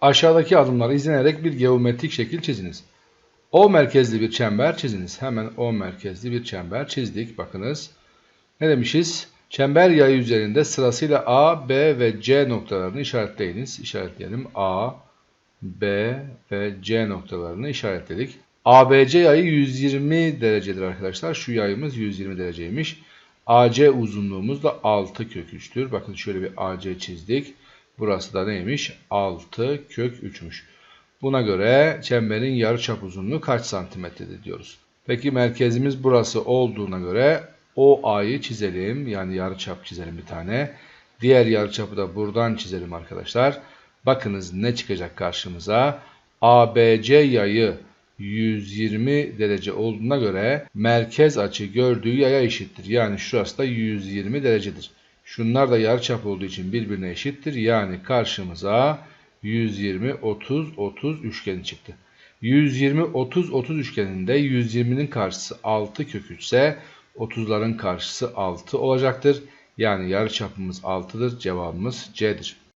Aşağıdaki adımları izlenerek bir geometrik şekil çiziniz. O merkezli bir çember çiziniz. Hemen O merkezli bir çember çizdik. Bakınız. Ne demişiz? Çember yayı üzerinde sırasıyla A, B ve C noktalarını işaretleyiniz. İşaretleyelim. A, B ve C noktalarını işaretledik. ABC yayı 120 derecedir arkadaşlar. Şu yayımız 120 dereceymiş. AC uzunluğumuz da 6 kök 3'tür. Bakın şöyle bir AC çizdik. Burası da neymiş? 6 kök 3'müş. Buna göre çemberin yarıçap uzunluğu kaç santimetredir diyoruz. Peki merkezimiz burası olduğuna göre OA'yı çizelim. Yani yarıçap çizelim bir tane. Diğer yarıçapı da buradan çizelim arkadaşlar. Bakınız ne çıkacak karşımıza. ABC yayı 120 derece olduğuna göre merkez açı gördüğü yaya eşittir. Yani şurası da 120 derecedir. Şunlar da yarıçap olduğu için birbirine eşittir. Yani karşımıza 120 30 30 üçgeni çıktı. 120 30 30 üçgeninde 120'nin karşısı 6 kök 3 ise 30'ların karşısı 6 olacaktır. Yani yarıçapımız 6'dır. Cevabımız C'dir.